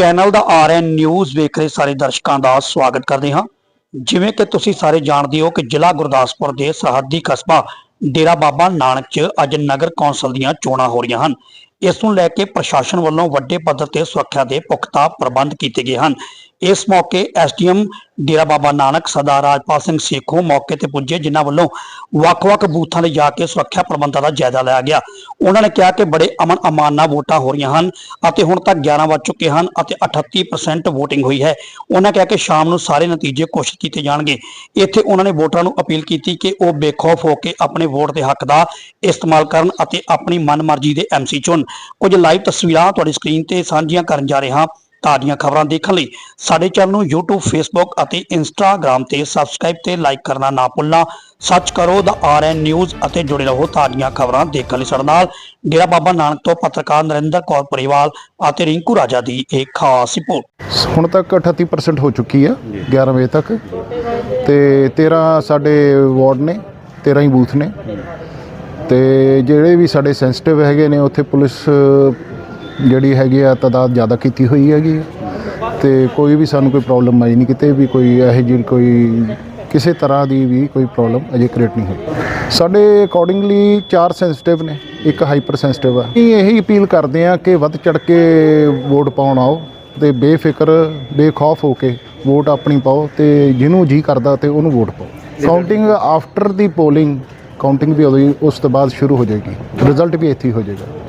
Channel ਦਾ RN news ਵੇਖ ਰਹੇ ਸਾਰੇ ਦਰਸ਼ਕਾਂ ਦਾ ਸਵਾਗਤ ਕਰਦੇ ਹਾਂ। ਜਿਵੇਂ ਕਿ ਤੁਸੀਂ ਸਾਰੇ ਜਾਣਦੇ ਹੋ ਕਿ ਜ਼ਿਲ੍ਹਾ ਗੁਰਦਾਸਪੁਰ ਦੇ ਸਰਹੱਦੀ ਕਸਬਾ ਡੇਰਾ ਬਾਬਾ ਨਾਨਕ 'ਚ ਅੱਜ ਨਗਰ ਕੌਂਸਲ ਦੀਆਂ ਚੋਣਾਂ ਹੋ ਰਹੀਆਂ ਹਨ। ਇਸ ਨੂੰ ਲੈ ਕੇ ਪ੍ਰਸ਼ਾਸਨ ਵੱਲੋਂ ਵੱਡੇ ਪੱਧਰ ਤੇ ਸੁਰੱਖਿਆ ਦੇ ਪੁਖਤਾ ਪ੍ਰਬੰਧ ਕੀਤੇ ਗਏ ਹਨ। ਇਸ ਮੌਕੇ ਐਸਡੀਐਮ ਡੇਰਾ ਬਾਬਾ ਨਾਨਕ, ਸਰਦਾਰ ਰਾਜਪਾਲ ਸਿੰਘ ਸੇਖੋਂ ਮੌਕੇ ਤੇ ਪੁੱਜੇ, ਜਿਨ੍ਹਾਂ ਵੱਲੋਂ ਵੱਖ-ਵੱਖ ਬੂਥਾਂ 'ਤੇ ਜਾ ਕੇ ਸੁਰੱਖਿਆ ਪ੍ਰਬੰਧਾਂ ਦਾ ਜਾਇਜ਼ਾ ਲਿਆ ਗਿਆ। ਉਹਨਾਂ ਨੇ ਕਿਹਾ ਕਿ ਬੜੇ ਅਮਨ ਅਮਾਨ ਨਾਲ ਵੋਟਾਂ ਹੋ ਰਹੀਆਂ ਹਨ ਅਤੇ ਹੁਣ ਤੱਕ 11 ਵੱਜ ਚੁੱਕੇ ਹਨ ਅਤੇ 38% VOTING ਹੋਈ ਹੈ। ਉਹਨਾਂ ਕਿਹਾ ਕਿ ਸ਼ਾਮ ਨੂੰ ਸਾਰੇ ਨਤੀਜੇ ਘੋਸ਼ਿਤ ਕੀਤੇ ਜਾਣਗੇ। ਇੱਥੇ ਉਹਨਾਂ ਨੇ ਵੋਟਰਾਂ ਨੂੰ ਅਪੀਲ ਕੀਤੀ ਕਿ ਉਹ ਬੇਖੌਫ ਹੋ ਕੇ ਆਪਣੇ ਵੋਟ ਦੇ ਹੱਕ ਦਾ ਇਸਤੇਮਾਲ ਕਰਨ ਅਤੇ ਆਪਣੀ ਮਨਮਰਜ਼ੀ ਦੇ ਐਮਸੀ ਚੁਣ। ਕੁਝ ਲਾਈਵ ਤਸਵੀਰਾਂ ਤੁਹਾਡੀ ਸਕਰੀਨ ਤੇ ਸਾਂਝੀਆਂ ਕਰਨ ਜਾ ਰਹੇ ਹਾਂ ਤਾਜ਼ੀਆਂ ਖਬਰਾਂ ਦੇਖਣ ਲਈ ਸਾਡੇ ਚੈਨਲ ਨੂੰ YouTube Facebook ਅਤੇ Instagram ਤੇ ਸਬਸਕ੍ਰਾਈਬ ਤੇ ਲਾਈਕ ਕਰਨਾ ਨਾ ਭੁੱਲਣਾ। ਸੱਚ ਕਰੋ ਦਾ ਆਰਐਨ ਨਿਊਜ਼ ਅਤੇ ਜੁੜੇ ਰਹੋ ਤਾਜ਼ੀਆਂ ਖਬਰਾਂ ਦੇਖਣ ਲਈ ਸਾਡੇ ਨਾਲ। ਡੇਰਾ ਬਾਬਾ ਨਾਨਕ ਤੋਂ ਪੱਤਰਕਾਰ ਨਰਿੰਦਰ ਕੌਰ ਪਰਿਵਾਲ ਅਤੇ ਰਿੰਕੂ ਰਾਜਾ ਦੀ ਇੱਕ ਖਾਸ ਰਿਪੋਰਟ। ਹੁਣ ਤੱਕ 38% ਹੋ ਚੁੱਕੀ ਆ 11 ਵਜੇ ਤੱਕ। ਤੇ 13 ਸਾਡੇ ਵਾਰਡ ਨੇ 13 ਹੀ ਬੂਥ ਨੇ। ਤੇ ਜਿਹੜੇ ਵੀ ਸਾਡੇ ਸੈਂਸਿਟਿਵ ਹੈਗੇ ਨੇ ਉੱਥੇ ਪੁਲਿਸ ਜਿਹੜੀ ਹੈਗੀ ਆ ਤਾਦਾਦ ਜ਼ਿਆਦਾ ਕੀਤੀ ਹੋਈ ਹੈਗੀ। ਆ। ਤੇ ਕੋਈ ਵੀ ਸਾਨੂੰ ਕੋਈ ਪ੍ਰੋਬਲਮ ਆਈ ਨਹੀਂ ਕਿਤੇ ਵੀ ਕੋਈ ਇਹੋ ਜਿਹੀ ਕੋਈ ਕਿਸੇ ਤਰ੍ਹਾਂ ਦੀ ਵੀ ਕੋਈ ਪ੍ਰੋਬਲਮ ਅਜੇ ਕ੍ਰੀਏਟ ਨਹੀਂ ਹੋਈ। ਸਾਡੇ ਅਕੋਰਡਿੰਗਲੀ ਚਾਰ ਸੈਂਸਿਟਿਵ ਨੇ, ਇੱਕ ਹਾਈਪਰ ਸੈਂਸਿਟਿਵ ਆ। ਅਸੀਂ ਇਹੀ ਅਪੀਲ ਕਰਦੇ ਆ ਕਿ ਵੱਧ ਚੜ ਕੇ ਵੋਟ ਪਾਉਣ ਆਓ ਤੇ ਬੇਫਿਕਰ, ਬੇਖੌਫ ਹੋ ਕੇ ਵੋਟ ਆਪਣੀ ਪਾਓ ਤੇ ਜਿਹਨੂੰ ਜੀ ਕਰਦਾ ਤੇ ਉਹਨੂੰ ਵੋਟ ਪਾਓ। Counting after the polling counting ਵੀ ਉਦੋਂ ਉਸ ਤੋਂ ਬਾਅਦ ਸ਼ੁਰੂ ਹੋ ਜਾਏਗੀ। ਰਿਜ਼ਲਟ ਵੀ ਇੱਥੇ ਹੀ ਹੋ ਜਾਏਗਾ।